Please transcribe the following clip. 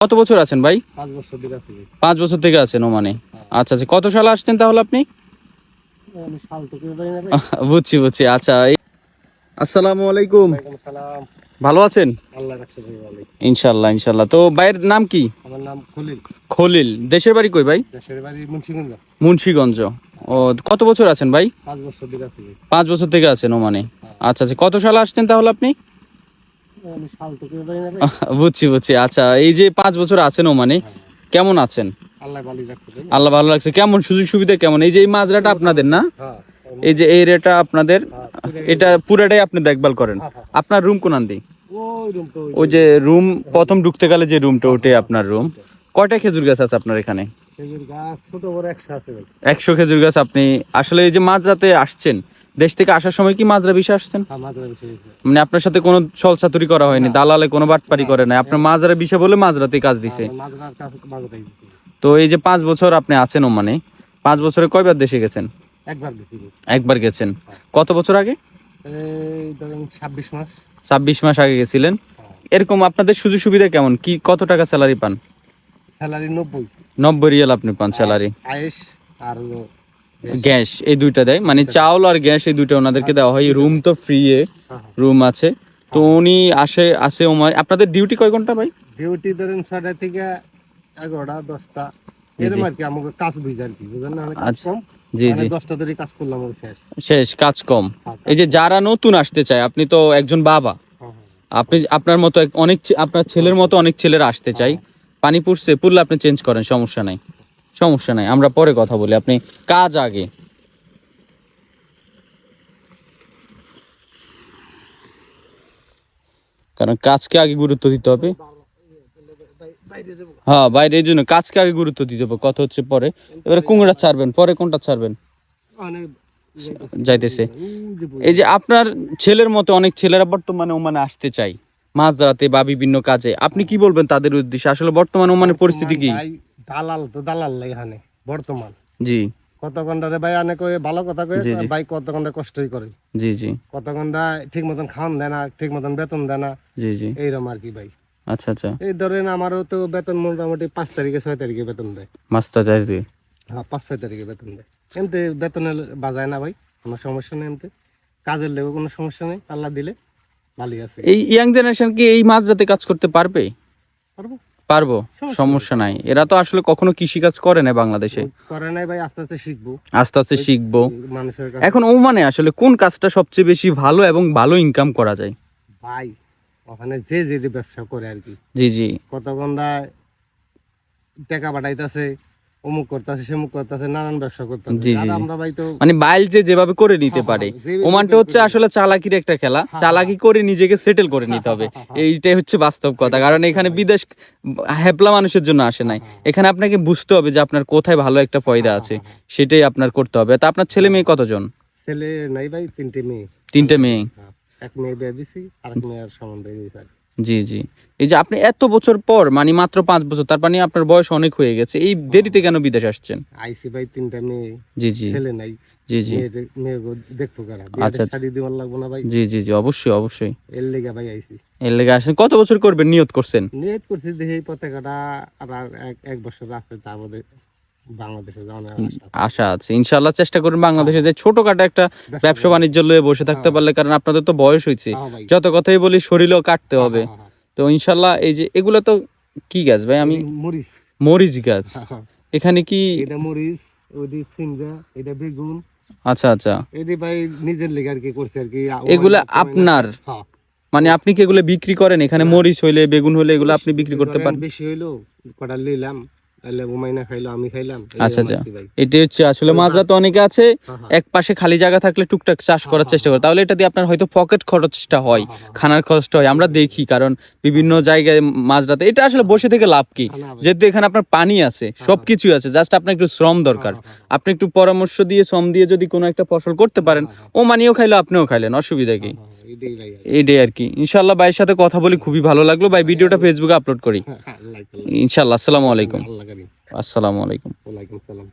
কত বছর আছেন ভাই? পাঁচ বছর দিকে আছে পাঁচ বছর থেকে আছেন ওমানে আচ্ছা আচ্ছা কত সালে আসছেন তাহলে আপনি? থেকে বুঝছি বুঝছি। আচ্ছা আসসালামু আলাইকুম। ভালো আছেন? ইনশাল্লাহ ইনশাল্লাহ তো ভাইয়ের নাম কি? আমার নাম খলিল। খলিল। দেশের বাড়ি কই ভাই? দেশের বাড়ি মুন্সিগঞ্জ। মুন্সিগঞ্জ। ও কত বছর আছেন ভাই? পাঁচ বছর দিকে আছে ভাই। পাঁচ বছর থেকে আছেন ওমানে আচ্ছা আচ্ছা কত সালে আসছেন তাহলে আপনি আমি সাল থেকে পারি না ভাই। বুঝছি বুঝছি। আচ্ছা এই যে পাঁচ বছর আছেন ওমানে কেমন আছেন? আল্লাহ ভালো লাগছে কেমন সুযোগ সুবিধা কেমন? এই যে এই মাজরাটা আপনাদের না? হ্যাঁ এই যে এই রেটা আপনাদের এটা পুরাটাই আপনি দেখভাল করেন। আপনার রুম কোন আন্দি ওই ওই যে রুম প্রথম ঢুকতে গেলে যে রুমটা ওটাই আপনার রুম। কয়টা খেজুর গাছ আছে আপনার এখানে? একশো খেজুর গাছ আপনি আসলে এই যে মাঝরাতে আসছেন দেশ থেকে আসার সময় কি মাজরা বিষে আসছেন? হ্যাঁ মানে আপনার সাথে কোনো সল ছলচাতুরি করা হয়নি দালালে কোনো বাটপারি করে নাই। আপনার মাজরা বিষে বলে মাঝরাতে কাজ দিছে। মাঝরাই দিছি। তো এই যে পাঁচ বছর আপনি আছেন ওমানে পাঁচ বছরে কয়বার দেশে গেছেন? একবার গেছেন। কত বছর আগে? ছাব্বিশ মাস। ছাব্বিশ মাস আগে গেছিলেন। এরকম আপনাদের সুযোগ সুবিধা কেমন? কি কত টাকা স্যালারি পান? স্যালারি নব্বই। নব্বই রিয়াল আপনি পান স্যালারি। আয়েস আর গ্যাস। এই দুইটা দেয়। মানে চাউল আর গ্যাস এই দুইটা ওনাদেরকে দেওয়া হয়। রুম তো ফ্রি হ্যাঁ, হ্যাঁ। রুম আছে। তো উনি আসে আসে ওমায়। আপনাদের ডিউটি কয় ঘণ্টা ভাই? ডিউটি ধরেন ছয়টা থেকে এগারোটা দশটা। এরকম আর কি আমাকে কাজ বুঝে আর কি বুঝলেন না? কাজ আচ্ছা। কম। জি জি। দশটা ধরে কাজ করলাম শেষ। শেষ কাজ কম। হ্যাঁ, এই যে যারা নতুন আসতে চায় আপনি তো একজন বাবা। হ্যাঁ, হ্যাঁ। আপনি আপনার মতো অনেক আপনার ছেলের মতো অনেক ছেলেরা আসতে চাই পানি পুড়ছে পুরলে আপনি চেঞ্জ করেন সমস্যা নাই। সমস্যা নাই, আমরা পরে কথা বলি। আপনি কাজ আগে। কারণ কাজকে আগে গুরুত্ব দিতে হবে। হ্যাঁ বাইরে এই জন্য কাজকে আগে গুরুত্ব দিতে হবে। কথা হচ্ছে পরে। এবারে কুমড়া ছাড়বেন? পরে কোনটা ছাড়বেন? যাইতেছে। এই যে আপনার ছেলের মতো অনেক ছেলেরা বর্তমানে ওমানে আসতে চাই মাছ ধরাতে বা বিভিন্ন কাজে। আপনি কি বলবেন তাদের উদ্দেশ্যে? আসলে বর্তমানে ওমানের পরিস্থিতি কি? দালাল তো দালাল এখানে বর্তমান। জি। কত ঘন্টারে ভাই আনে কয়ে ভালো কথা কয়ে। ভাই কত ঘণ্টা কষ্টই করে। জি জি। কত ঘণ্টা ঠিক মতন খাওয়ান দেয় না ঠিক মতন বেতন দেয় না জি জি। এইরকম আর কি ভাই। আচ্ছা আচ্ছা। এই ধরেন আমারও তো বেতন মোটামুটি পাঁচ তারিখে ছয় তারিখে বেতন দেয়। মাস্টার চাকরি হ্যাঁ পাঁচ ছয় তারিখে বেতন দেয়। এমতে বেতনের বাজায় না ভাই কোনো সমস্যা নেই এমতে। কাজের লেগে কোনো সমস্যা নেই আল্লাহ দিলে ভালোই আছে। এই ইয়াং জেনারেশন কি এই মাঝরাতে কাজ করতে পারবে? পারব। পারব? সমস্যা নাই। এরা তো আসলে কখনো কৃষি কাজ করে না বাংলাদেশে। করে নাই ভাই আস্তে আস্তে শিখব। আস্তে আস্তে শিখব। মানুষের এখন ও মানে আসলে কোন কাজটা সবচেয়ে বেশি ভালো এবং ভালো ইনকাম করা যায়? ভাই ওখানে যে যে ব্যবসা করে আর কি। জি জি। কত ঘণ্টা টাকা পাঠাইতেছে অমুক করতেছে সেমুক করতেছে নানান ব্যবসা করতেছে। আর আমরা ভাই তো মানে বাইল যে যেভাবে করে নিতে হ্যাঁ, পারে। হ্যাঁ, ওমানটা হচ্ছে আসলে চালাকির একটা খেলা। হ্যাঁ, চালাকি করে নিজেকে সেটেল করে নিতে হবে। এইটাই হচ্ছে বাস্তব কথা। কারণ এখানে বিদেশ হ্যাপলা মানুষের জন্য আসে নাই। এখানে আপনাকে বুঝতে হবে যে আপনার কোথায় ভালো একটা ফয়দা আছে। সেটাই আপনার করতে হবে। তা আপনার ছেলে মেয়ে কতজন? ছেলে নাই ভাই তিনটে মেয়ে। তিনটে মেয়ে। এক মেয়ে বিয়ে দিছি আর এক আর। জি জি। এই যে আপনি এত বছর পর মানে মাত্র পাঁচ বছর তার মানে আপনার বয়স অনেক হয়ে গেছে এই দেরিতে কেন বিদেশ আসছেন? আইসি ভাই তিনটা মেয়ে জি জি। ছেলে নাই। জি জি। মেয়ে দেখব কারা? আচ্ছা। শাড়ি দিবার লাগবো না ভাই? জি জি জি অবশ্যই অবশ্যই। এর লেগে ভাই আইসি। এর লেগে আসেন কত বছর করবেন? নিয়ত করছেন? নিয়ত করছি দেখি এই পতাকাটা আর এক বছর আছে তার মধ্যে বাংলাদেশে আশা আছে। ইনশাল্লাহ চেষ্টা করবেন বাংলাদেশে যে ছোটখাটো একটা ব্যবসা বাণিজ্য। লয়ে বসে থাকতে পারলে কারণ আপনাদের তো বয়স হয়েছে। হ্যাঁ যত কথাই বলি শরীরও কাটতে হবে। হ্যাঁ, হ্যাঁ, তো ইনশাল্লাহ এই যে এগুলো তো কি গাছ ভাই? আমি হ্যাঁ। মরিচ। মরিচ গাছ। হ্যাঁ, হ্যাঁ। এখানে কি এটা মরিচ ওইটি সিংড়া এটা বেগুন। আচ্ছা আচ্ছা। এটি ভাই নিজের লেগে আর কি করছে আর কি এগুলা আপনার? হ্যাঁ। মানে আপনি কি এগুলো বিক্রি করেন? এখানে মরিচ হইলে বেগুন হইলে এগুলো আপনি বিক্রি করতে পারেন? বেশি হইল কটা নিলাম। আচ্ছা, আচ্ছা। এটা হচ্ছে আসলে মাজরা তো অনেকে আছে হ্যাঁ, হ্যাঁ। এক পাশে খালি জায়গা থাকলে টুকটাক চাষ করার চেষ্টা করে। তাহলে এটা দিয়ে আপনার হয়তো পকেট খরচটা হয় হ্যাঁ, হ্যাঁ। খানার খরচটা হয়। আমরা দেখি কারণ বিভিন্ন জায়গায় মাঝরাতে এটা আসলে বসে থেকে লাভ কি। যেহেতু এখানে আপনার পানি আছে সবকিছু আছে জাস্ট আপনার একটু শ্রম দরকার। হ্যাঁ, হ্যাঁ, আপনি একটু পরামর্শ দিয়ে শ্রম দিয়ে যদি কোনো একটা ফসল করতে পারেন ও মানিও খাইলো আপনিও খাইলেন অসুবিধা কি? হ্যাঁ, এটাই আর কি। এইটাই আর কি। ইনশাল্লাহ ভাইয়ের সাথে কথা বলি খুবই ভালো লাগল। ভাই ভিডিওটা ফেসবুকে আপলোড করি। হ্যাঁ, আল্লাহ আল্লাহ। ইনশাল্লাহ আসসালামু আলাইকুম। আসসালামু আলাইকুম। ওয়ালাইকুম সালাম